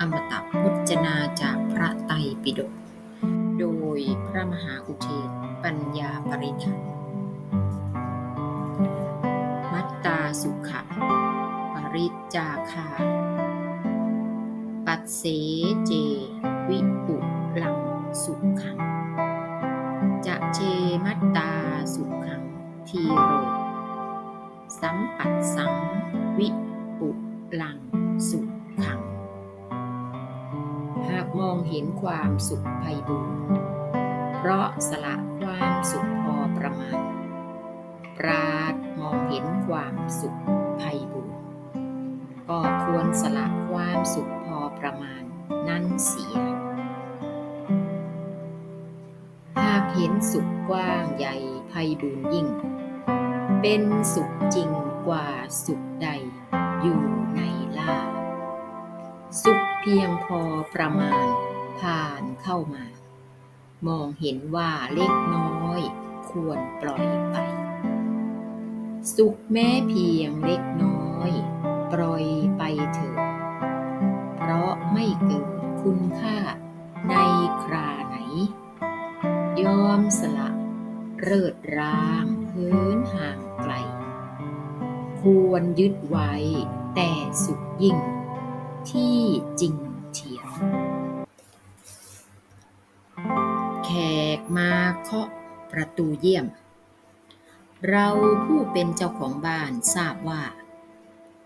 อมตะพุจนาจากพระไตรปิฎก โดยพระมหาอุเทศปัญญาปริทันมัตตาสุขะ ปริจจาคา ปัสเสเจ วิปุลังสุขัง จะเชมัตตาสุขังทีโร สัมปัสสังวิ ห็นความสุขไพบูรณ์เพราะสละความสุขพอประมาณ ปราดมองเห็นความสุขไพบูรณ์ก็ควรสละความสุขพอประมาณนั้นเสีย หากเห็นสุขกว้างใหญ่ไพบูรณ์ยิ่ง เป็นสุขจริงกว่าสุขใดอยู่ในล่า สุขเพียงพอประมาณ เข้ามา มองเห็นว่าเล็กน้อย ควรปล่อยไป สุขแม้เพียงเล็กน้อย ปล่อยไปเถิดเพราะไม่เกิดคุณค่าในคราไหน ยอมสละเริดร้างเหินห่างไกล ควรยึดไว้แต่สุขยิ่ง ที่จริงเทียว มาเคาะประตูเยี่ยม เราผู้เป็นเจ้าของบ้านทราบว่า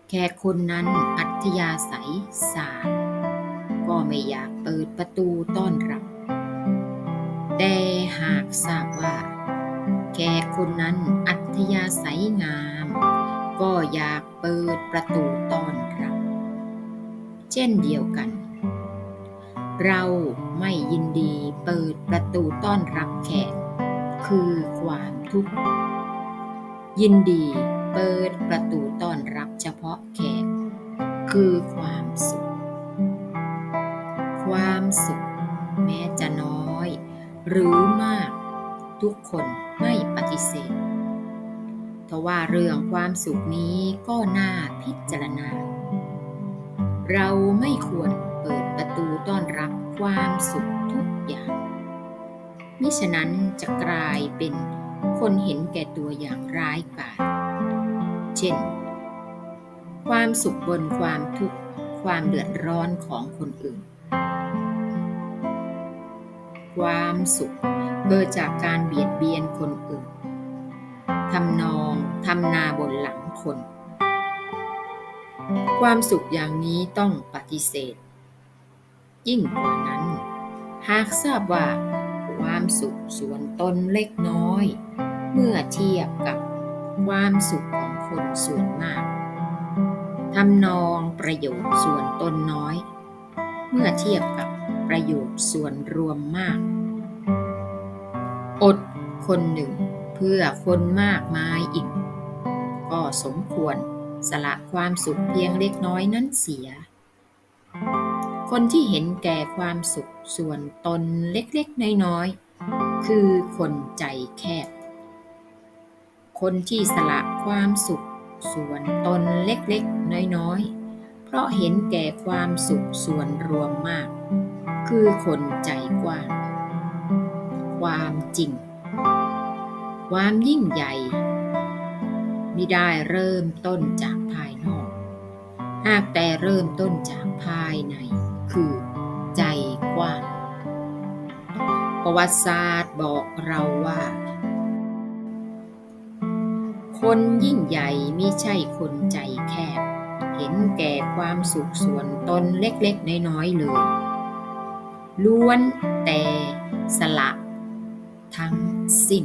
แขกคนนั้นอัธยาศัยสาดก็ไม่อยากเปิดประตูต้อนรับ แต่หากทราบว่า แขกคนนั้นอัธยาศัยงาม ก็อยากเปิดประตูต้อนรับ เช่นเดียวกัน เราไม่ยินดีเปิดประตูต้อนรับแขก คือความทุกข์ ยินดีเปิดประตูต้อนรับเฉพาะแขก คือความสุข ความสุข แม้จะน้อย หรือมาก ทุกคนไม่ปฏิเสธทว่าเรื่องความสุขนี้ก็น่าพิจารณา เราไม่ควร เปิดประตูต้อนรับความสุขทุกอย่าง มิฉะนั้นจะกลายเป็นคนเห็นแก่ตัวอย่างร้ายกาจ เช่น ความสุขบนความทุกข์ความเดือดร้อนของคนอื่น ความสุขเกิดจากการเบียดเบียนคนอื่นทำนองทำนาบนหลังคน ความสุขอย่างนี้ต้องปฏิเสธ ยิ่งกว่านั้น หากทราบว่า ความสุขส่วนตนเล็กน้อย เมื่อเทียบกับความสุขของคนส่วนมากทำนองประโยชน์ส่วนตนน้อย เมื่อเทียบกับประโยชน์ส่วนรวมมาก อดคนหนึ่งเพื่อคนมากมายอีก ก็สมควรสละความสุขเพียงเล็กน้อยนั้นเสีย คนที่เห็นแก่ความสุขส่วนตนเล็กๆ น้อยๆ คือคนใจแคบ คนที่สละความสุขส่วนตนเล็กๆ น้อยๆ เพราะเห็นแก่ความสุขส่วนรวมมาก คือคนใจกว้าง ความจริง ความยิ่งใหญ่ไมิได้เริ่มต้นจากภายนอก หากแต่เริ่มต้นจากภายใน คือ ใจกว้าง ประวัติศาสตร์บอกเราว่า คนยิ่งใหญ่ไม่ใช่คนใจแคบ เห็นแก่ความสุขส่วนตนเล็กๆ น้อยๆ เลย ล้วนแต่สละทั้งสิ้น